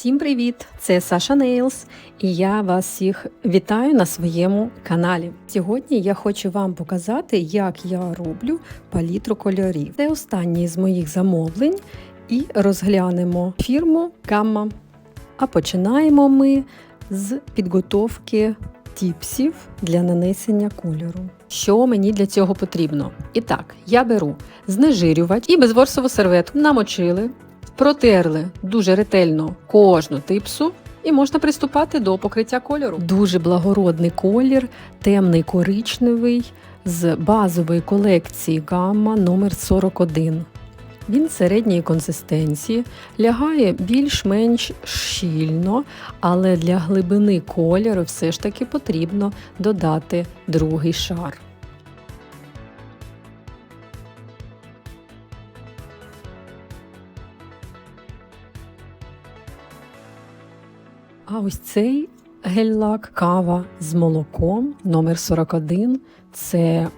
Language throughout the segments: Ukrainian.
Всім привіт! Це Саша Нейлс, і я вас всіх вітаю на своєму каналі. Сьогодні я хочу вам показати, як я роблю палітру кольорів. Це останній з моїх замовлень, і розглянемо фірму Gamma. А починаємо ми з підготовки тіпсів для нанесення кольору. Що мені для цього потрібно? І так, я беру знежирювач і безворсову серветку намочили, протерли дуже ретельно кожну типсу. І можна приступати до покриття кольору. Дуже благородний колір, темний коричневий з базової колекції гамма номер 41 Він середньої консистенції, лягає більш-менш щільно, але для глибини кольору все ж таки потрібно додати другий шар. А ось цей гель-лак кава з молоком номер 41 це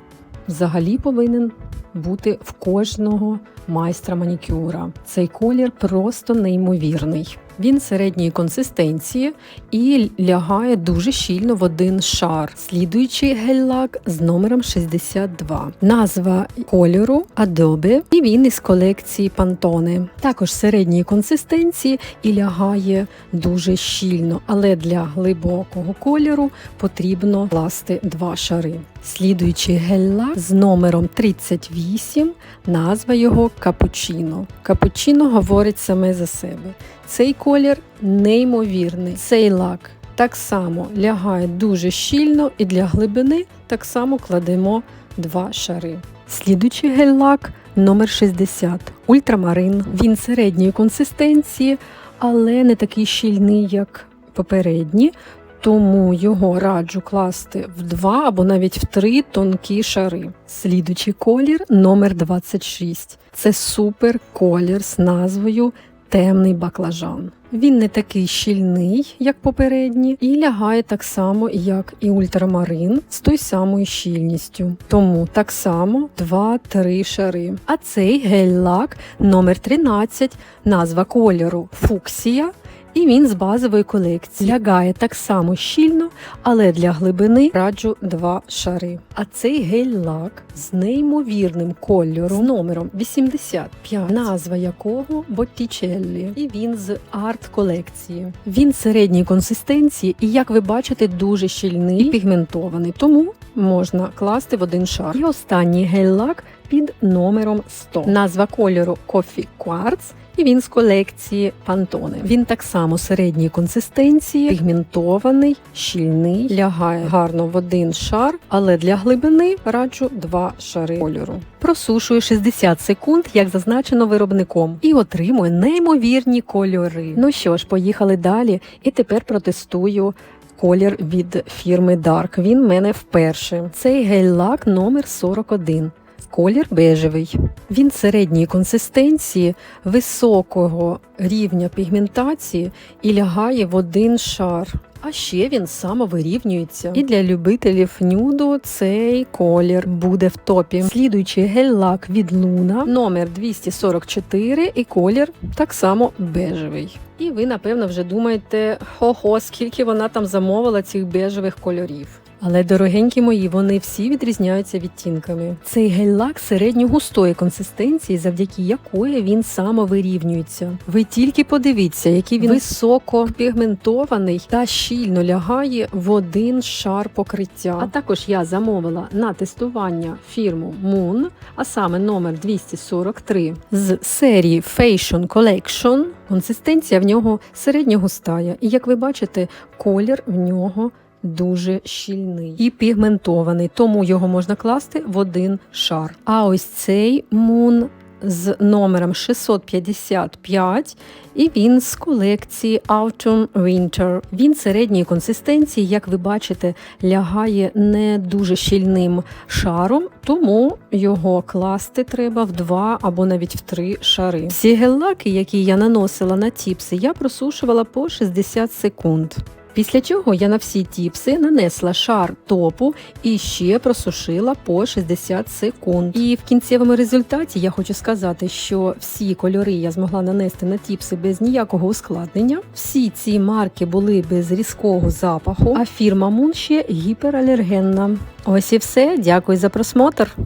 взагалі повинен бути в кожного майстра манікюра. Цей колір просто неймовірний. Він середньої консистенції і лягає дуже щільно в один шар. Слідуючий гель-лак з номером 62. Назва кольору Adobe і він із колекції Pantone. Також середньої консистенції і лягає дуже щільно, але для глибокого кольору потрібно класти два шари. Слідуючий гель-лак з номером 38, назва його Капучино. Капучино говорить саме за себе. Цей колір неймовірний. Цей лак так само лягає дуже щільно і для глибини так само кладемо два шари. Слідуючий гель-лак номер 60 ультрамарин. Він середньої консистенції, але не такий щільний, як попередні. Тому його раджу класти в два або навіть в три тонкі шари. Слідучий колір номер 26 Це супер колір з назвою темний баклажан. Він не такий щільний, як попередні, і лягає так само, як і ультрамарин з той самою щільністю. Тому так само 2-3 шари. А цей гель-лак номер 13 назва кольору фуксія. І він з базової колекції лягає так само щільно, але для глибини раджу два шари. А цей гель-лак з неймовірним кольором, з номером 85, назва якого Боттічеллі. І він з арт-колекції. Він середньої консистенції, і, як ви бачите, дуже щільний і пігментований, тому можна класти в один шар. І останній гель-лак під номером 100. Назва кольору Coffee Quartz і він з колекції Pantone. Він так само середньої консистенції, пігментований, щільний, лягає гарно в один шар, але для глибини раджу два шари кольору. Просушую 60 секунд, як зазначено виробником, і отримую неймовірні кольори. Ну що ж, поїхали далі, і тепер протестую. Колір від фірми Dark. Він в мене вперше. Цей гель-лак номер 41 колір бежевий. Він середньої консистенції, високого рівня пігментації і лягає в один шар. А ще він самовирівнюється. І для любителів нюду цей колір буде в топі. Слідуючий гель-лак від Луна номер 244 і колір так само бежевий. І ви, напевно, вже думаєте, хо-хо, скільки вона там замовила цих бежевих кольорів. Але, дорогенькі мої, вони всі відрізняються відтінками. Цей гель-лак середньо-густої консистенції, завдяки якої він самовирівнюється. Ви тільки подивіться, який він високо пігментований та щільно лягає в один шар покриття. А також я замовила на тестування фірму Moon, а саме номер 243 з серії Fashion Collection. Консистенція в нього середньо-густая. І як ви бачите, колір в нього дуже щільний і пігментований, тому його можна класти в один шар. А ось цей мун з номером 655, і він з колекції Autumn Winter. Він середньої консистенції, як ви бачите, лягає не дуже щільним шаром, тому його класти треба в два або навіть в три шари. Всі гель-лаки, які я наносила на тіпси, я просушувала по 60 секунд. Після чого я на всі тіпси нанесла шар топу і ще просушила по 60 секунд. І в кінцевому результаті я хочу сказати, що всі кольори я змогла нанести на тіпси без ніякого ускладнення. Всі ці марки були без різкого запаху, а фірма Мун ще гіпералергенна. Ось і все. Дякую за просмотр.